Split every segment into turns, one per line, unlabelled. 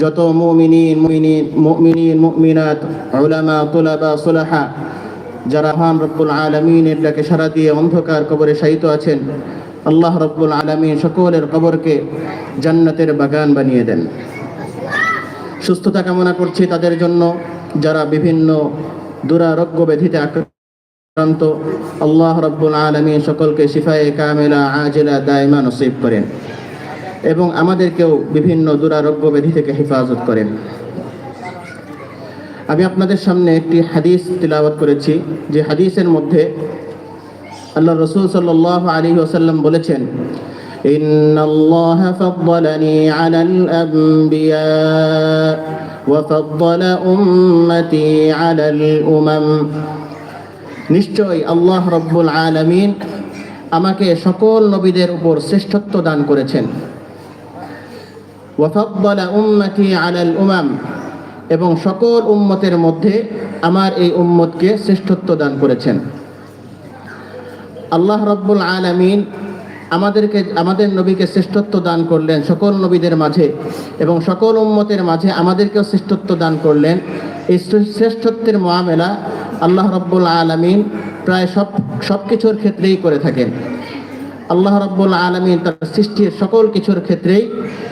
যত মুমিনিন মুমিনিন মুমিনিন, মুমিনাত, উলামা, তুলাবা, সুলাহা, যারা মহান রব্বুল আলমিনের ডাকে সারা দিয়ে অন্ধকার কবরে শায়িত আছেন, আল্লাহ রব্বুল আলমিন সকলের কবরকে জান্নাতের বাগান বানিয়ে দেন। সুস্থতা কামনা করছি তাদের জন্য, যারা বিভিন্ন দুরারোগ্য ব্যাধিতে আক্রান্ত, আল্লাহ রব্বুল আলমী সকলকে শিফায়ে কামেলা, আজেলা, দায়মা নসিব করেন। এবং আমাদেরকেও বিভিন্ন দুরারোগ্য ব্যাধি থেকে হেফাজত করেন আমি আপনাদের সামনে একটি হাদিস তিলাওয়াত করেছি যে হাদিসের মধ্যে আল্লাহ রসুল সাল্লাহ আলী ওসাল্লাম বলেছেন إن الله فضلني على الأنبياء وفضل أمتي على الأمم নিশ্চয় আল্লাহ রব্বুল আলমিন আমাকে সকল নবীদের উপর শ্রেষ্ঠত্ব দান করেছেন উমাম, এবং সকল উম্মতের মধ্যে আমার এই উম্মতকে শ্রেষ্ঠত্ব দান করেছেন। আল্লাহ রব্বুল আলমিন আমাদেরকে, আমাদের নবীকে শ্রেষ্ঠত্ব দান করলেন সকল নবীদের মাঝে, এবং সকল উম্মতের মাঝে আমাদেরকেও শ্রেষ্ঠত্ব দান করলেন। এই শ্রেষ্ঠত্বের মোয়ামেলা আল্লাহ রব্বুল আলমিন প্রায় সব সব কিছুর ক্ষেত্রেই করে থাকেন। আল্লাহ রব্বুল আলমিন তার সৃষ্টির সকল কিছুর ক্ষেত্রেই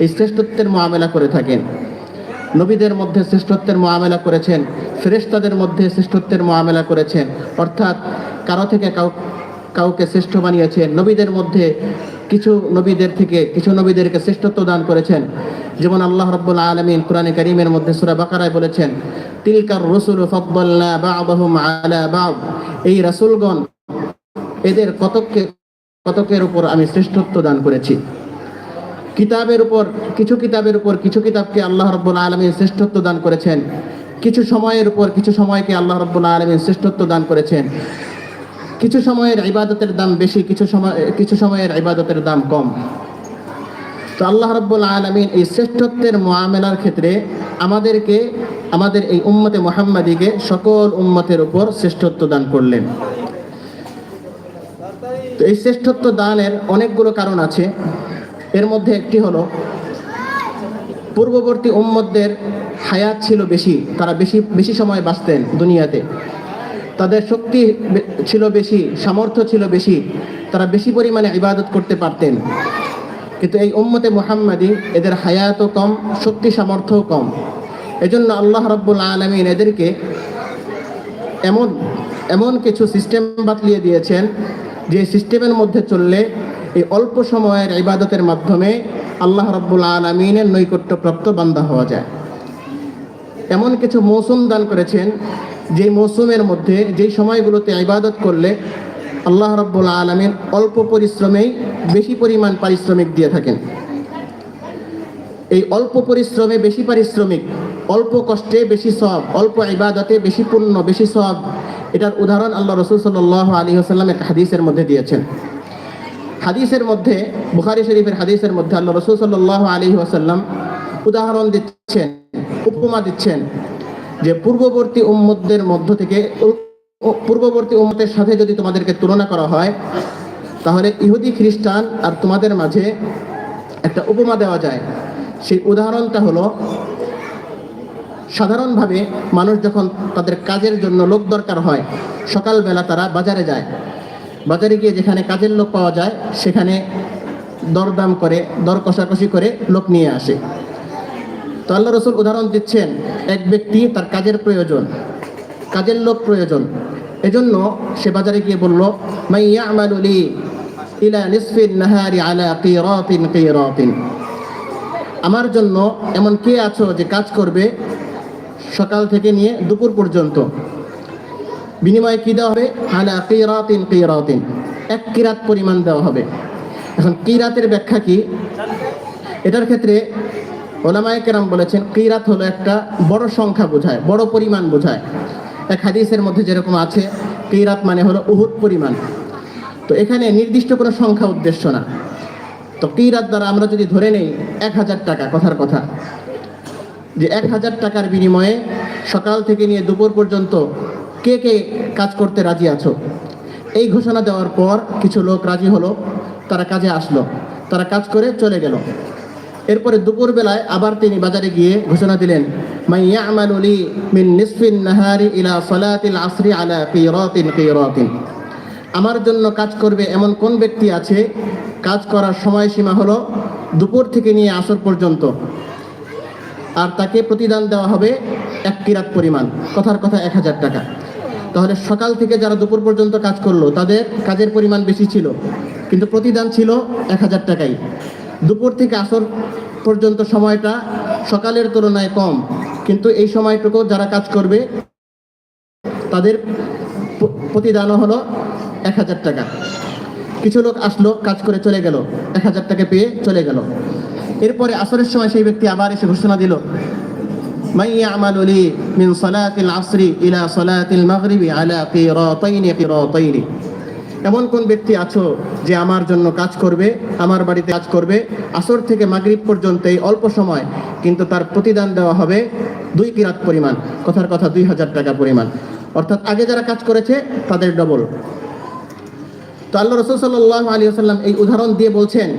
এই শ্রেষ্ঠত্বের মোয়ামেলা করে থাকেন। নবীদের মধ্যে শ্রেষ্ঠত্বের মোয়ামেলা করেছেন, ফেরেশতাদের মধ্যে শ্রেষ্ঠত্বের মোয়ামেলা করেছেন, অর্থাৎ কারও থেকে কাউ, কাউকে শ্রেষ্ঠ বানিয়েছেন, নবীদের মধ্যে কিছু নবীদের থেকে, কিছু নবীদেরকে শ্রেষ্ঠত্ব দান করেছেন। যেমন আল্লাহ রব্বুল আলমিন কোরআনে করিমের মধ্যে সুরা বাকারায় বলেছেন, তিলকার রসুল ফকবল্লা বাহুম আলা বাব এই রাসুলগণ এদের কতককে কতকের উপর আমি শ্রেষ্ঠত্ব দান করেছি? কিতাবের উপর, কিছু কিতাবের উপর, কিছু কিতাবকে আল্লাহ রব্বুল আলমীর শ্রেষ্ঠত্ব দান করেছেন। কিছু সময়ের উপর, কিছু সময়কে আল্লাহ রব্বুল আলমীর শ্রেষ্ঠত্ব দান করেছেন। কিছু সময়ের ইবাদতের দাম বেশি, কিছু সময়, কিছু সময়ের ইবাদতের দাম কম। তো আল্লাহ রব্বুল আলমিন এই শ্রেষ্ঠত্বের মোয়ামেলার ক্ষেত্রে আমাদেরকে, আমাদের এই উম্মতে মোহাম্মদীকে সকল উম্মতের উপর শ্রেষ্ঠত্ব দান করলেন। তো এই শ্রেষ্ঠত্ব দানের অনেকগুলো কারণ আছে। এর মধ্যে একটি হলো, পূর্ববর্তী উম্মতদের হায়াত ছিল বেশি, তারা বেশি বেশি সময় বাঁচতেন দুনিয়াতে। তাদের শক্তি ছিল বেশি, সামর্থ্য ছিল বেশি, তারা বেশি পরিমাণে ইবাদত করতে পারতেন। কিন্তু এই উম্মতে মুহাম্মাদি, এদের হায়াতও কম, শক্তি সামর্থ্যও কম। এজন্য আল্লাহ রব্বুল আলমিন এদেরকে এমন এমন কিছু সিস্টেম বাতলিয়ে দিয়েছেন যে সিস্টেমের মধ্যে চললে এই অল্প সময়ের ইবাদতের মাধ্যমে আল্লাহ রব্বুল আলমিনের নৈকট্যপ্রাপ্ত বান্দা হওয়া যায়। এমন কিছু মৌসুম দান করেছেন যে মৌসুমের মধ্যে যেই সময়গুলোতে ইবাদত করলে আল্লাহ রব্বুল আলমিন অল্প পরিশ্রমেই বেশি পরিমাণ পারিশ্রমিক দিয়ে থাকেন। এই অল্প পরিশ্রমে বেশি পারিশ্রমিক, অল্প কষ্টে বেশি সব অল্প ইবাদতে বেশি পুণ্য, বেশি সব এটার উদাহরণ আল্লাহ রসুল সাল্লাহ আলী আসাল্লাম এক হাদিসের মধ্যে দিয়েছেন। হাদিসের মধ্যে, বুখারি শরীফের হাদিসের মধ্যে আল্লাহ রসুল সাল্লাহ আলী আসাল্লাম উদাহরণ দিচ্ছেন, উপমা দিচ্ছেন যে পূর্ববর্তী উম্মতদের মধ্য থেকে পূর্ববর্তী উম্মতের সাথে যদি তোমাদেরকে তুলনা করা হয়, তাহলে ইহুদি খ্রিস্টান আর তোমাদের মাঝে একটা উপমা দেওয়া যায়। সেই উদাহরণটা হলো সাধারণভাবে মানুষ যখন তাদের কাজের জন্য লোক দরকার হয়, সকালবেলা তারা বাজারে যায়। বাজারে গিয়ে যেখানে কাজের লোক পাওয়া যায়, সেখানে দরদাম করে, দর কষাকষি করে লোক নিয়ে আসে। তো আল্লাহ রসুল উদাহরণ দিচ্ছেন, এক ব্যক্তি তার কাজের প্রয়োজন, কাজের লোক প্রয়োজন। এজন্য সে বাজারে গিয়ে বলল মাইয়া ইলা নাহারি আলা কিরাতিন কিরাতিন। আমার জন্য এমন কে আছো যে কাজ করবে সকাল থেকে নিয়ে দুপুর পর্যন্ত। বিনিময়ে কি দেওয়া হবে? আলা কিরাতিন কিরাতিন। এক কিরাত পরিমাণ দেওয়া হবে। এখন কিরাতের ব্যাখ্যা কি? এটার ক্ষেত্রে ওলামায় কেরাম বলেছেন, কিরাত হলো একটা বড় সংখ্যা বোঝায়, বড় পরিমাণ বোঝায়। এক হাদিসের মধ্যে যেরকম আছে, কিরাত মানে হলো উহুদ পরিমাণ। তো এখানে নির্দিষ্ট কোনো সংখ্যা উদ্দেশ্য না। তো কিরাত দ্বারা আমরা যদি ধরে নেই, এক হাজার টাকা, কথার কথা। যে এক হাজার টাকার বিনিময়ে সকাল থেকে নিয়ে দুপুর পর্যন্ত কে কে কাজ করতে রাজি আছো? এই ঘোষণা দেওয়ার পর কিছু লোক রাজি হলো, তারা কাজে আসলো, তারা কাজ করে চলে গেল। এরপরে দুপুর বেলায় আবার তিনি বাজারে গিয়ে ঘোষণা দিলেন মাই ইয়ামালু লি মিন নিসফিন নাহারি ইলা সালাতিল আমার জন্য কাজ করবে এমন কোন ব্যক্তি আছে? কাজ করার সময়সীমা হলো দুপুর থেকে নিয়ে আসর পর্যন্ত। আর তাকে প্রতিদান দেওয়া হবে এক কিরাত পরিমাণ। কথার কথা এক হাজার টাকা। তাহলে সকাল থেকে যারা দুপুর পর্যন্ত কাজ করল, তাদের কাজের পরিমাণ বেশি ছিল, কিন্তু প্রতিদান ছিল এক হাজার টাকাই। দুপুর থেকে আসর পর্যন্ত সময়টা সকালের তুলনায় কম, কিন্তু এই সময়টুকু যারা কাজ করবে, তাদের প্রতিদানও হলো এক হাজার টাকা। কিছু লোক আসলো, কাজ করে চলে গেল, এক হাজার টাকা পেয়ে চলে গেল। এরপরে আসরের সময় সেই ব্যক্তি আবার এসে ঘোষণা দিল من يعمل لي من صلاة العصر إلى صلاة المغرب على قيراطين قيراطين এমন কোন ব্যক্তি আছো যে আমার জন্য কাজ করবে আমার বাড়িতে কাজ করবে আসর থেকে মাগরিব পর্যন্ত এই অল্প সময় কিন্তু তার প্রতিদান দেওয়া হবে দুই কিরাত পরিমাণ কথার কথা দুই হাজার টাকা পরিমাণ অর্থাৎ আগে যারা কাজ করেছে তাদের ডবল তো আল্লাহ রসুল সাল্লাহ আলী আসাল্লাম এই উদাহরণ দিয়ে বলছেন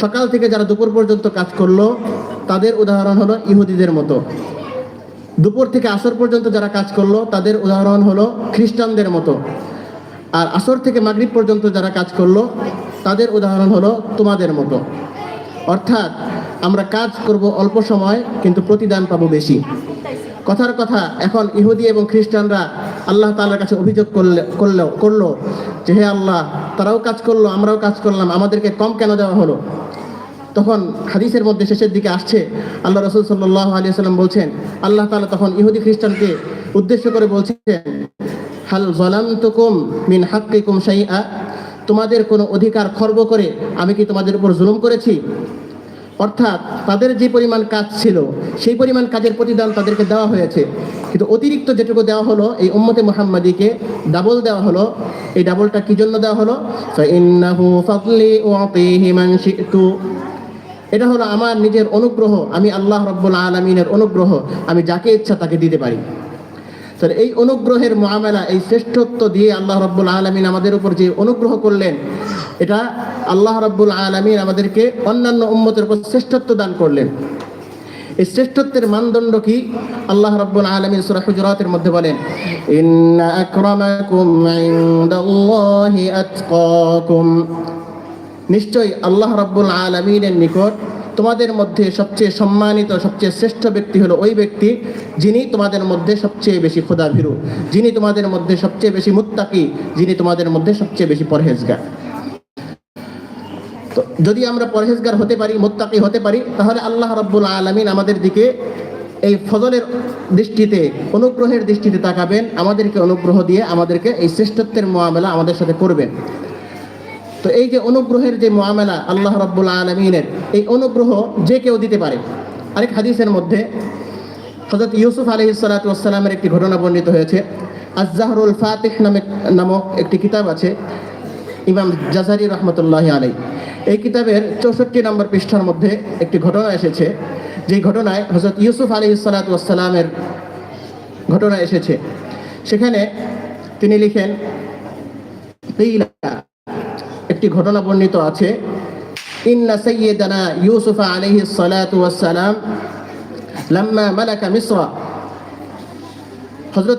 সকাল থেকে যারা দুপুর পর্যন্ত কাজ করল, তাদের উদাহরণ হলো ইহুদিদের মতো। দুপুর থেকে আসর পর্যন্ত যারা কাজ করল, তাদের উদাহরণ হলো খ্রিস্টানদের মতো। আর আসর থেকে মাগরিব পর্যন্ত যারা কাজ করল, তাদের উদাহরণ হলো তোমাদের মতো। অর্থাৎ আমরা কাজ করব অল্প সময়, কিন্তু প্রতিদান পাবো বেশি। কথার কথা, এখন ইহুদি এবং খ্রিস্টানরা আল্লাহ তাআলার কাছে অভিযোগ করলে করল করল যে, হে আল্লাহ, তারাও কাজ করল, আমরাও কাজ করলাম, আমাদেরকে কম কেন দেওয়া হলো? তখন হাদিসের মধ্যে শেষের দিকে আসছে, আল্লাহ রসুল সাল্লাহ আলী সাল্লাম বলছেন, আল্লাহ তালা তখন ইহুদি খ্রিস্টানকে উদ্দেশ্য করে বলছেন, হাল জলাম তুকুম মিন হাক্কিকুম শাইআ? তোমাদের কোনো অধিকার খর্ব করে আমি কি তোমাদের উপর জুলুম করেছি? অর্থাৎ তাদের যে পরিমাণ কাজ ছিল, সেই পরিমাণ কাজের প্রতিদান তাদেরকে দেওয়া হয়েছে। কিন্তু অতিরিক্ত যেটুকু দেওয়া হলো, এই উম্মতে মুহাম্মাদিকে ডাবল দেওয়া হলো। এই ডাবলটা কি জন্য দেওয়া হলো? এটা হলো আমার নিজের অনুগ্রহ, আমি আল্লাহ রব্বুল আলমিনের অনুগ্রহ, আমি যাকে ইচ্ছা তাকে দিতে পারি। তাহলে এই অনুগ্রহের মোয়ামেলা এই শ্রেষ্ঠত্ব দিয়ে আল্লাহ রব্বুল আলমিন আমাদের উপর যে অনুগ্রহ করলেন, এটা আল্লাহ রব্বুল আলমিন আমাদেরকে অন্যান্য উম্মতের উপর শ্রেষ্ঠত্ব দান করলেন। এই শ্রেষ্ঠত্বের মানদণ্ড কি? আল্লাহ রব্বুল আলমিন সুরা হুজরাতের মধ্যে বলেন, ইন্না আকরামাকুম ইনদাল্লাহি আতকাকুম। নিশ্চয়ই আল্লাহ রাব্বুল আলমিনের নিকট তোমাদের মধ্যে সবচেয়ে সম্মানিত, সবচেয়ে শ্রেষ্ঠ ব্যক্তি হলো ওই ব্যক্তি যিনি তোমাদের মধ্যে সবচেয়ে বেশি খোদাভীরু, যিনি তোমাদের মধ্যে সবচেয়ে বেশি মুত্তাকি, যিনি তোমাদের মধ্যে সবচেয়ে বেশি পরহেজগার। তো যদি আমরা পরহেজগার হতে পারি, মুত্তাকি হতে পারি, তাহলে আল্লাহ রাব্বুল আলমিন আমাদের দিকে এই ফজলের দৃষ্টিতে, অনুগ্রহের দৃষ্টিতে তাকাবেন, আমাদেরকে অনুগ্রহ দিয়ে আমাদেরকে এই শ্রেষ্ঠত্বের মোয়ামেলা আমাদের সাথে করবেন। তো এই যে অনুগ্রহের যে মোয়ামেলা আল্লাহ রব্বুল আলমিনের, এই অনুগ্রহ যে কেউ দিতে পারে? আরেক হাদিসের মধ্যে হজরত ইউসুফ আলহ সালাতামের একটি ঘটনা বর্ণিত হয়েছে। আজাহরুল ফাতিহ নামে, নামক একটি কিতাব আছে, ইমাম জাজারি রহমতুল্লাহ আলাই এই কিতাবের চৌষট্টি নম্বর পৃষ্ঠার মধ্যে একটি ঘটনা এসেছে। যেই ঘটনায় হজরত ইউসুফ আলহ সালাতামের ঘটনা এসেছে। সেখানে তিনি লিখেন "কিলা একটি ঘটনা বর্ণিত আছে। ইন্না লাম্মা মালাকা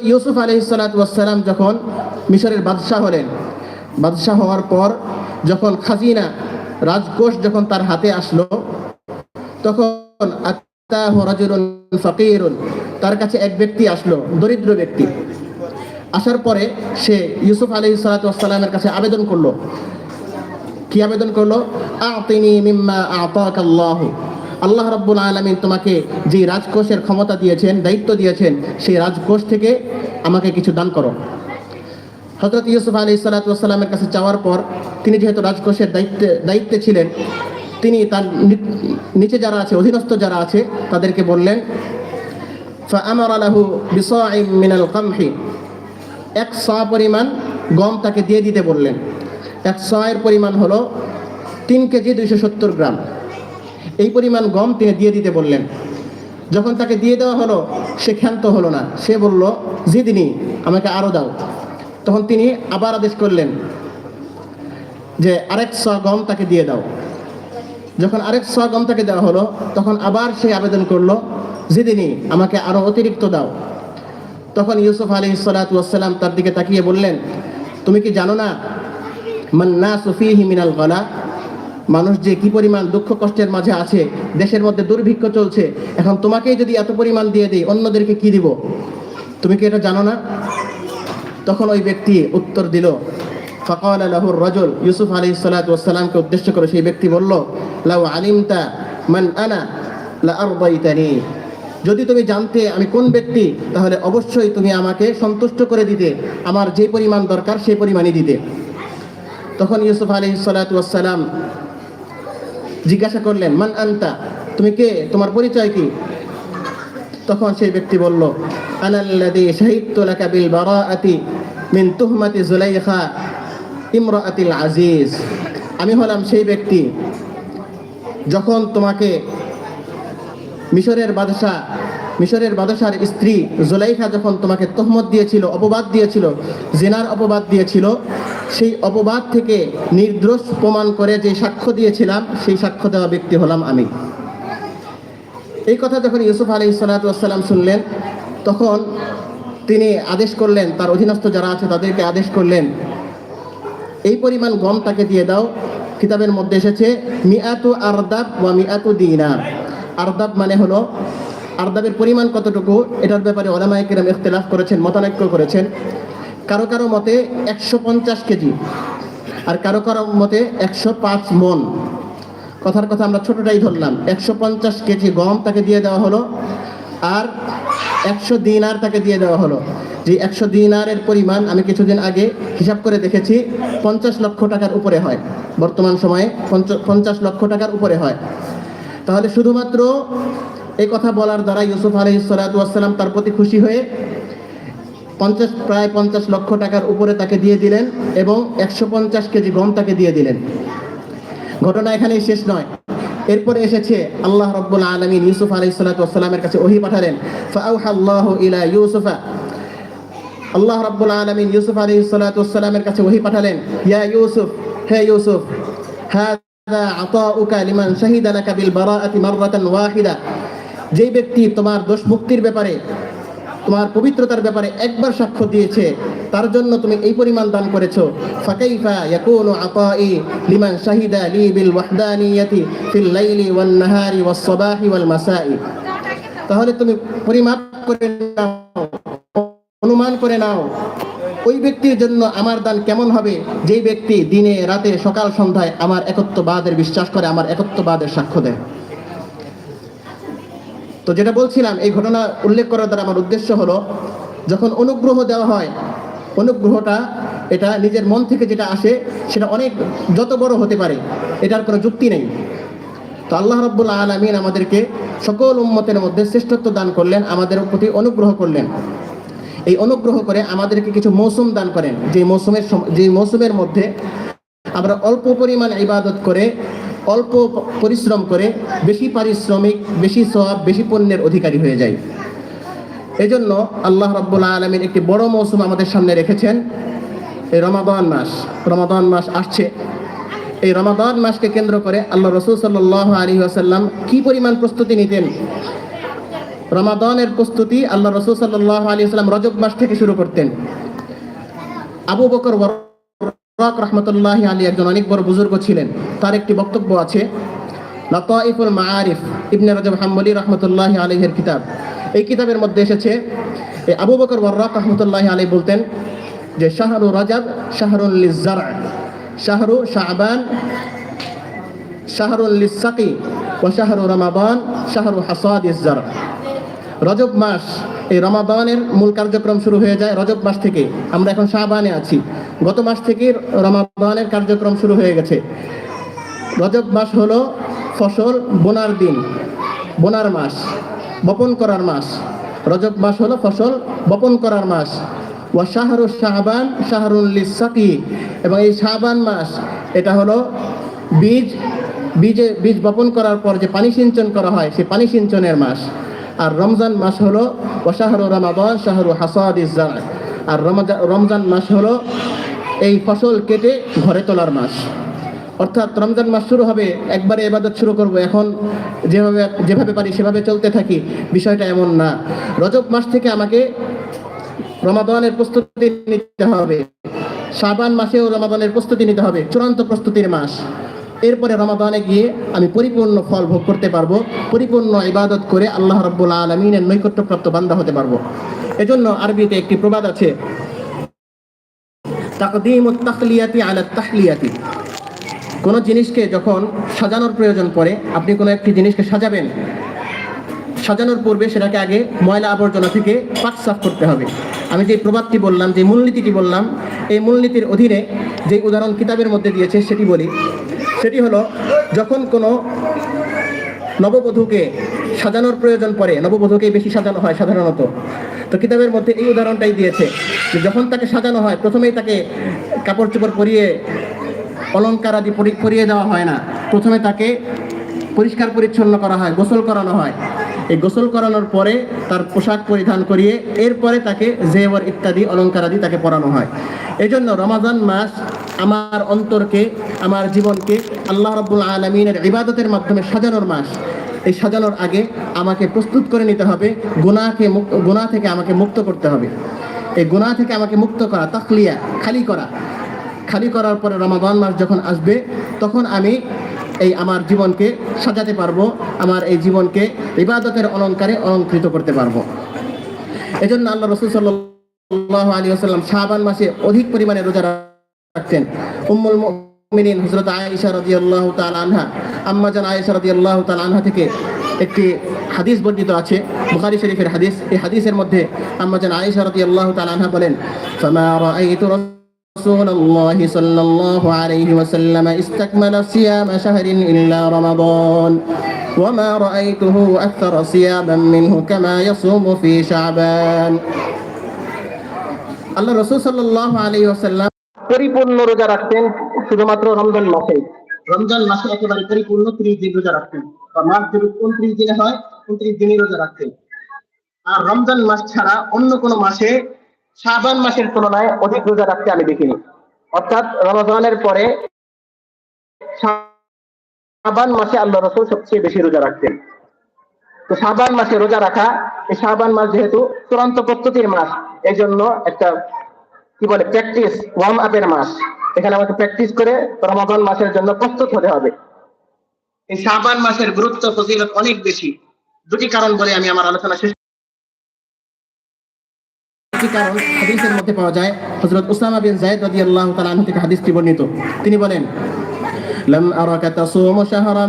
ইউসুফ ওয়াসসালাম যখন মিশরের হলেন হওয়ার পর যখন খাজিনা রাজকোষ যখন তার হাতে আসলো, তখন তার কাছে এক ব্যক্তি আসলো, দরিদ্র ব্যক্তি। আসার পরে সে ইউসুফ ওয়াসসালামের কাছে আবেদন করল কি আবেদন করল? আল্লাহ। আল্লাহ রব্বুল আলমিন তোমাকে যে রাজকোষের ক্ষমতা দিয়েছেন, দায়িত্ব দিয়েছেন, সেই রাজকোষ থেকে আমাকে কিছু দান করো। হজরত ইউসুফ আলী সালাতামের কাছে যাওয়ার পর তিনি যেহেতু রাজকোষের দায়িত্বে দায়িত্বে ছিলেন, তিনি তার নিচে যারা আছে, অধীনস্থ যারা আছে, তাদেরকে বললেন এক সপরিমাণ পরিমাণ গম তাকে দিয়ে দিতে বললেন। এক সয়ের পরিমাণ হলো তিন কেজি দুইশো সত্তর গ্রাম। এই পরিমাণ গম তিনি দিয়ে দিতে বললেন। যখন তাকে দিয়ে দেওয়া হলো, সে ক্ষান্ত হলো না। সে বলল জিদিনী আমাকে আরও দাও। তখন তিনি আবার আদেশ করলেন যে, আরেক স গম তাকে দিয়ে দাও। যখন আরেক স গম তাকে দেওয়া হলো, তখন আবার সে আবেদন করল জিদিনী আমাকে আরও অতিরিক্ত দাও। তখন ইউসুফ আলী সালাতাম তার দিকে তাকিয়ে বললেন, তুমি কি জানো না মান্না সুফিহি মিনাল গলা। মানুষ যে কি পরিমাণ দুঃখ কষ্টের মাঝে আছে, দেশের মধ্যে দুর্ভিক্ষ চলছে, এখন তোমাকেই যদি এত পরিমাণ দিয়ে দিই, অন্যদেরকে কি দিব? তুমি কি এটা জানো না? তখন ওই ব্যক্তি উত্তর দিল, ফকাল আলাহুর রজল। ইউসুফ আলী সালাতামকে উদ্দেশ্য করে সেই ব্যক্তি বলল, লাউ আলিমতা মান আনা লা আরদাইতানি। যদি তুমি জানতে আমি কোন ব্যক্তি, তাহলে অবশ্যই তুমি আমাকে সন্তুষ্ট করে দিতে, আমার যে পরিমাণ দরকার সেই পরিমাণই দিতে। তখন ইউসুফ আলী সালাতাম জিজ্ঞাসা করলেন, মান আন্তা? তুমি কে? তোমার পরিচয় কি? তখন সেই ব্যক্তি বলল আনাল্লাদি শাহিদতু লাকা বিল বারাআতি মিন তুহমাতি জুলাইখা ইমরাআতিল আজিজ। আমি হলাম সেই ব্যক্তি যখন তোমাকে মিশরের বাদশাহ মিশরের বাদশার স্ত্রী জোলাইখা যখন তোমাকে তহমত দিয়েছিল, অপবাদ দিয়েছিল, জেনার অপবাদ দিয়েছিল, সেই অপবাদ থেকে নির্দোষ প্রমাণ করে যে সাক্ষ্য দিয়েছিলাম, সেই সাক্ষ্য দেওয়া ব্যক্তি হলাম আমি। এই কথা যখন ইউসুফ আলী সালাতাম শুনলেন, তখন তিনি আদেশ করলেন, তার অধীনস্থ যারা আছে তাদেরকে আদেশ করলেন, এই পরিমাণ গম তাকে দিয়ে দাও। কিতাবের মধ্যে এসেছে মিয়াতু আরদাব ওয়া মিয়াতু দিনার। আরদাব মানে হলো আরদাবের পরিমাণ কতটুকু, এটার ব্যাপারে ওলামায় কিরাম ইখতিলাফ করেছেন, মতানৈক্য করেছেন। কারও কারও মতে একশো পঞ্চাশ কেজি আর কারও কারও মতে একশো পাঁচ মন। কথার কথা আমরা ছোটটাই ধরলাম। একশো পঞ্চাশ কেজি গম তাকে দিয়ে দেওয়া হলো আর একশো দিনার তাকে দিয়ে দেওয়া হলো। যে একশো দিনারের পরিমাণ আমি কিছুদিন আগে হিসাব করে দেখেছি, পঞ্চাশ লক্ষ টাকার উপরে হয়। বর্তমান সময়ে পঞ্চ- পঞ্চাশ লক্ষ টাকার উপরে হয়। তাহলে শুধুমাত্র এই কথা বলার দ্বারা ইউসুফ আলহ সালাতাম তার প্রতি খুশি হয়ে পঞ্চাশ, প্রায় পঞ্চাশ লক্ষ টাকার উপরে তাকে দিয়ে দিলেন এবং একশো পঞ্চাশ কেজি গম তাকে দিয়ে দিলেন। ঘটনা এখানেই শেষ নয়। এরপরে এসেছে আল্লাহ রব্বুল আলমিন ইউসুফ আলাই সালাতামের কাছে ওহি পাঠালেন। ইলা ইউসুফা। আল্লাহ রব্বুল আলমিন ইউসুফ আলী সালাতামের কাছে ওহি পাঠালেন, ইয়া ইউসুফ, হে ইউসুফ আতাউকা লিমান শাহিদা লাকা বিল বারাআতি মাররাতান ওয়াহিদা। যেই ব্যক্তি তোমার দোষ মুক্তির ব্যাপারে, তোমার পবিত্রতার ব্যাপারে একবার সাক্ষ্য দিয়েছে, তার জন্য তুমি এই পরিমাণ দান করেছ। ফাকাইফা ইয়াকুনু আতাই লিমান শাহিদা লি বিল ওয়াহদানিয়াতি ফিল লাইলি ওয়ান নাহারি ওয়াস সাবাহি ওয়াল মাসাই। তাহলে তুমি পরিমাপ করে নাও, অনুমান করে নাও, ওই ব্যক্তির জন্য আমার দান কেমন হবে? যেই ব্যক্তি দিনে, রাতে, সকাল, সন্ধ্যায় আমার একত্ববাদের বিশ্বাস করে, আমার একত্ববাদের সাক্ষ্য দেয়। তো যেটা বলছিলাম, এই ঘটনা উল্লেখ করার দ্বারা আমার উদ্দেশ্য হলো, যখন অনুগ্রহ দেওয়া হয়, অনুগ্রহটা এটা নিজের মন থেকে যেটা আসে, সেটা অনেক, যত বড় হতে পারে, এটার কোনো যুক্তি নেই। তো আল্লাহ রব্বুল আলমিন আমাদেরকে সকল উম্মতের মধ্যে শ্রেষ্ঠত্ব দান করলেন, আমাদের প্রতি অনুগ্রহ করলেন। এই অনুগ্রহ করে আমাদেরকে কিছু মৌসুম দান করেন। যে মৌসুমের সম- যে মৌসুমের মধ্যে আমরা অল্প পরিমাণ ইবাদত করে অল্প পরিশ্রম করে বেশি পারিশ্রমিক, বেশি সওয়াব, বেশি পণ্যের অধিকারী হয়ে যাই এজন্য আল্লাহ রাব্বুল আলমীর একটি বড় মৌসুম আমাদের সামনে রেখেছেন, এই রমাদান মাস। রমাদান মাস আসছে। এই রমাদান মাসকে কেন্দ্র করে আল্লাহ রসুল সাল্লাহ আলী আসাল্লাম কি পরিমাণ প্রস্তুতি নিতেন? রমাদানের প্রস্তুতি আল্লাহ রসুল সাল্লাহ আলী সাল্লাম রজব মাস থেকে শুরু করতেন। আবু বকর ওয়ারাক রহমতুল্লাহ আলী একজন অনেক বড় বুজুর্গ ছিলেন। তার একটি বক্তব্য আছে, লতাইফুল মাআরিফ ইবনে রজব হাম্বলি রহমতুল্লাহ আলীহের কিতাব। এই কিতাবের মধ্যে এসেছে আবু বকর ওয়ারাক রহমতুল্লাহ আলী বলতেন যে, শাহরু রজব শাহরুল লিজার শাহরু শাহবান শাহরুল লিসাকি ও শাহরু রমাদান, শাহরু হাসাদ ইজার রজব মাস, এই রমাদানের মূল কার্যক্রম শুরু হয়ে যায় রজব মাস থেকে। আমরা এখন শাহবানে আছি। গত মাস থেকে রমাদানের কার্যক্রম শুরু হয়ে গেছে। রজব মাস হলো ফসল বোনার দিন, বোনার মাস, বপন করার মাস। রজব মাস হলো ফসল বপন করার মাস। ওয়া শাহরু শাহবান শাহরুল লিসাকি এবং এই শাহবান মাস, এটা হলো বীজ, বীজে, বীজ বপন করার পর যে পানি সিঞ্চন করা হয়, সেই পানি সিঞ্চনের মাস। আর রমজান মাস হলো ওয়াশাহরু রমাদান শাহরু হাসাদ ইজার আর রমজান রমজান মাস হলো এই ফসল কেটে ঘরে তোলার মাস। অর্থাৎ রমজান মাস শুরু হবে, একবারে এবাদত শুরু করব। এখন যেভাবে যেভাবে পারি সেভাবে চলতে থাকি, বিষয়টা এমন না। রজব মাস থেকে আমাকে রমাদানের প্রস্তুতি নিতে হবে। শাবান মাসেও রমাদানের প্রস্তুতি নিতে হবে, চূড়ান্ত প্রস্তুতির মাস। এরপরে রমাদানে গিয়ে আমি পরিপূর্ণ ফল ভোগ করতে পারব, পরিপূর্ণ ইবাদত করে আল্লাহ রব্বুল আলমিনের নৈকট্যপ্রাপ্ত বান্দা হতে পারব। এজন্য আরবিতে একটি প্রবাদ আছে আলা তাহলিয়াতি। কোনো জিনিসকে যখন সাজানোর প্রয়োজন পড়ে, আপনি কোনো একটি জিনিসকে সাজাবেন, সাজানোর পূর্বে সেটাকে আগে ময়লা আবর্জনা থেকে পাক সাফ করতে হবে। আমি যে প্রবাদটি বললাম, যে মূলনীতিটি বললাম, এই মূলনীতির অধীনে যে উদাহরণ কিতাবের মধ্যে দিয়েছে, সেটি বলি। সেটি হলো, যখন কোনো নববধূকে সাজানোর প্রয়োজন পড়ে নববধূকে বেশি সাজানো হয় সাধারণত। তো কিতাবের মধ্যে এই উদাহরণটাই দিয়েছে যে যখন তাকে সাজানো হয়, প্রথমেই তাকে কাপড় চোপড় পরিয়ে অলঙ্কার আদি পরি- পরিয়ে দেওয়া হয় না। প্রথমে তাকে পরিষ্কার পরিচ্ছন্ন করা হয়, গোসল করানো হয়। এই গোসল করানোর পরে তার পোশাক পরিধান করিয়ে, এরপরে তাকে জেওয়ার ইত্যাদি অলঙ্কার আদি তাকে পরানো হয়। এই জন্য রমাজান মাস আমার অন্তরকে, আমার জীবনকে আল্লাহ রব্বুল আলমিনের ইবাদতের মাধ্যমে সাজানোর মাস। এই সাজানোর আগে আমাকে প্রস্তুত করে নিতে হবে গোনাকে গুনাহ থেকে আমাকে মুক্ত করতে হবে। এই গুনাহ থেকে আমাকে মুক্ত করা, তাকলিয়া, খালি করা। খালি করার পরে রমাদান মাস যখন আসবে, তখন আমি এই আমার জীবনকে সাজাতে পারব, আমার এই জীবনকে ইবাদতের অলঙ্কারে অলঙ্কৃত করতে পারব। এজন্য আল্লাহ রসুল সাল্লাহ আলী আসাল্লাম শাহবান মাসে অধিক পরিমাণে রোজা রাখতেন। উম্মুল মুমিনিন হযরত আয়েশা রাদিয়াল্লাহু তাআলা আনহা আম্মা জান আয়েশা রাদিয়াল্লাহু তাআলা আনহা থেকে একটি হাদিস বর্ণিত আছে বুখারী শরীফের হাদিস এই হাদিসের মধ্যে আম্মা জান আয়েশা রাদিয়াল্লাহু তাআলা আনহা বলেন ফামা রাআইতু رسول الله صلى الله عليه وسلم استكمل صيام شهر إلا رمضان وما رأيته أكثر صياما منه كما يصوم في شعبان আল্লাহ রসুল সাল্লাহ আলী ওসাল্লাম পরিপূর্ণ রোজা রাখতেন শুধুমাত্র রমজান মাসে। রমজান মাসে একেবারে পরিপূর্ণ ত্রিশ দিন রোজা রাখতেন। বা মাস যদি উনত্রিশ দিনে হয়, উনত্রিশ দিনই রোজা রাখতেন। আর রমজান মাস ছাড়া অন্য কোনো মাসে, শাবান মাসের তুলনায় অধিক রোজা রাখতে আমি দেখিনি। অর্থাৎ রমজানের পরে শাবান মাসে আল্লাহ রসুল সবচেয়ে বেশি রোজা রাখতেন। তো শাবান মাসে রোজা রাখা, এই শাবান মাস যেহেতু চূড়ান্ত প্রস্তুতির মাস এই জন্য একটা কি বলে প্র্যাকটিস ওয়ার্ম আপের মাস এখানে আমাকে প্র্যাকটিস করে রমাদান মাসের জন্য প্রস্তুত হতে হবে এই শাবান মাসের গুরুত্ব ফজিলত অনেক বেশি দুটি কারণ বলে আমি আমার আলোচনা শেষ একটি কারণ হাদিসের মধ্যে পাওয়া যায় হযরত উসামা বিন যায়েদ রাদিয়াল্লাহু তাআলা আনহু থেকে হাদিসটি বর্ণিত তিনি বলেন لم أرك تصوم شهرا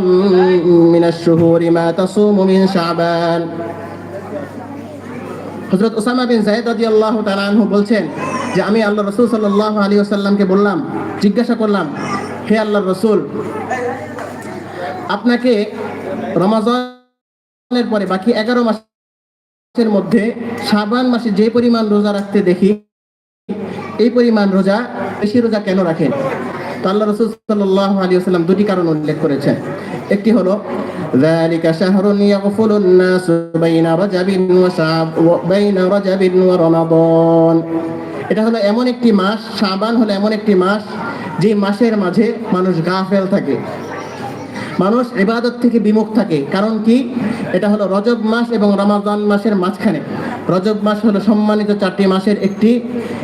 من الشهور ما تصوم من شعبان হযরত ওসামা বিন যায়েদ রাদিয়াল্লাহু তাআলা আনহু বলছেন যে আমি আল্লাহ রসুল সাল্লাল্লাহু আলাইহি ওয়াসাল্লামকে বললাম, জিজ্ঞাসা করলাম, হে আল্লাহ রসুল, আপনাকে রমাজানের পরে বাকি এগারো মাসের মধ্যে শাবান মাসে যে পরিমাণ রোজা রাখতে দেখি, এই পরিমাণ রোজা, বেশি রোজা কেন রাখেন? তো আল্লাহ রসুল সাল্লাহ আলী সাল্লাম দুটি কারণ উল্লেখ করেছেন। একটি হলো ذلك شهر يغفل الناس بين رجب وشعب بين رجب ورمضان এটা হলো এমন একটি মাস শাবান হলো এমন একটি মাস যে মাসের মাঝে মানুষ গাফেল থাকে মানুষ ইবাদত থেকে বিমুখ থাকে কারণ কি এটা হলো রজব মাস এবং রমাদান মাসের মাঝখানে রজব মাস হলো সম্মানিত চারটি মাসের একটি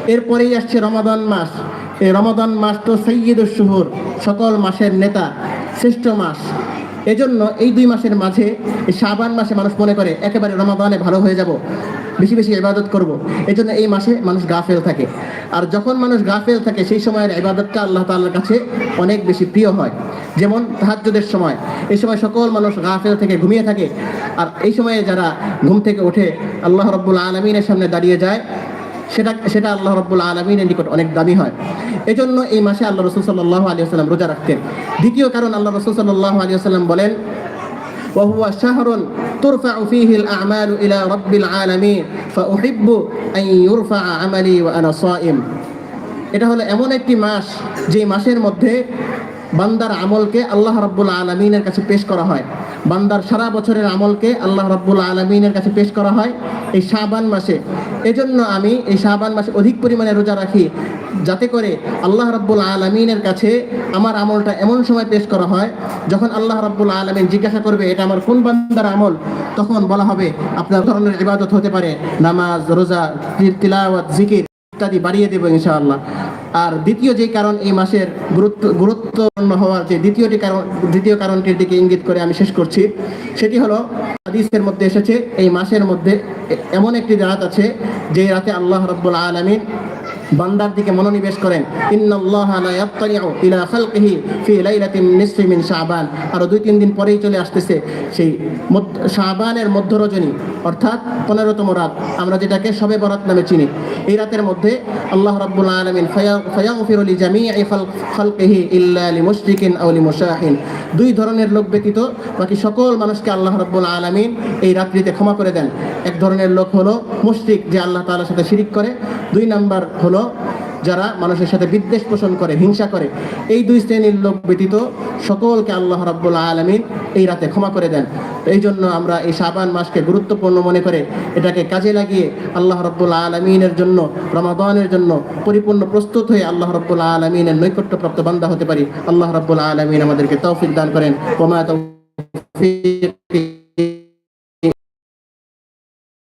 এরপরেই আসছে রমাদান মাস এই রমাদান মাস তো সৈয়দুর শুহুর সকল মাসের নেতা শ্রেষ্ঠ মাস এজন্য এই দুই মাসের মাঝে শাবান মাসে মানুষ মনে করে, একেবারে রমাদানে ভালো হয়ে যাব, বেশি বেশি ইবাদত করব। এই জন্য এই মাসে মানুষ গাফেল থাকে। আর যখন মানুষ গাফেল থাকে, সেই সময়ের ইবাদতটা আল্লাহ তাআলার কাছে অনেক বেশি প্রিয় হয়। যেমন তাহাজ্জুদের সময়, এই সময় সকল মানুষ গাফেল থেকে ঘুমিয়ে থাকে। আর এই সময়ে যারা ঘুম থেকে ওঠে, আল্লাহ রব্বুল আলমিনের সামনে দাঁড়িয়ে যায় সেটা সেটা আল্লাহ রব্বুল আলমিনের নিকট অনেক দামি হয় এই জন্য এই মাসে আল্লাহ রসুল সাল্লাহ আলী আসাল্লাম রোজা রাখতেন দ্বিতীয় কারণ আল্লাহ রসুল সাল্লাহ আলী আসাল্লাম বলেন وهو شهر ترفع فيه الأعمال إلى رب العالمين فأحب أن يرفع عملي وأنا صائم এটা হলো এমন একটি মাস যে মাসের মধ্যে বান্দার আমলকে আল্লাহ রাব্বুল আলমিনের কাছে পেশ করা হয়। বান্দার সারা বছরের আমলকে আল্লাহ রাব্বুল আলমিনের কাছে পেশ করা হয় এই শাবান মাসে। এজন্য আমি এই শাবান মাসে অধিক পরিমাণে রোজা রাখি যাতে করে আল্লাহ রাব্বুল আলমিনের কাছে আমার আমলটা এমন সময় পেশ করা হয় যখন আল্লাহ রাব্বুল আলমিন জিজ্ঞাসা করবে, এটা আমার কোন বান্দার আমল? তখন বলা হবে, আপনার ধরনের ইবাদত হতে পারে। নামাজ, রোজা তিলাওয়াত, জিকির ইত্যাদি বাড়িয়ে দেবো ইনশাআল্লাহ। আর দ্বিতীয় যে কারণ এই মাসের গুরুত্ব গুরুত্বপূর্ণ হওয়ার যে দ্বিতীয়টি কারণ দ্বিতীয় কারণটির দিকে ইঙ্গিত করে আমি শেষ করছি, সেটি হলো হাদিসের মধ্যে এসেছে, এই মাসের মধ্যে এমন একটি রাত আছে যে রাতে আল্লাহ রব্বুল আলামিন বান্দার দিকে মনোনিবেশ করেন। আর দুই তিন দিন পরেই চলে আসতেছে সেই মধ্য- শাবানের মধ্য রজনী অর্থাৎ পনেরোতম রাত। আমরা যেটাকে সবে বরাত নামে চিনি। এই রাতের মধ্যে আল্লাহ রাব্বুল আলামিন ফায়াগফিরু লিজামিই খাল- খালকিহি ইল্লা লিমুশরিকিন আও লিমুশাহিন দুই ধরনের লোক ব্যতীত বাকি সকল মানুষকে আল্লাহ রাব্বুল আলামিন এই রাত্রিতে ক্ষমা করে দেন। এক ধরনের লোক হলো মুশরিক, যে আল্লাহ তাআলার সাথে শিরিক করে। দুই নাম্বার হলো যারা মানুষের সাথে বিদ্বেষ পোষণ করে, হিংসা করে, এই দুই শ্রেণির লোক ব্যতীত সকলকে আল্লাহ রাব্বুল আলামিন এই রাতে ক্ষমা করে দেন। এই জন্য আমরা এই শাবান মাসকে গুরুত্বপূর্ণ মনে করে এটাকে কাজে লাগিয়ে আল্লাহ রাব্বুল আলমিনের জন্য, রমাদানের জন্য পরিপূর্ণ প্রস্তুত হয়ে আল্লাহ রাব্বুল আলমিনের নৈকট্যপ্রাপ্ত বান্দা হতে পারি। আল্লাহ রাব্বুল আলমিন আমাদেরকে তৌফিক দান করেন। ওমা তৌফিক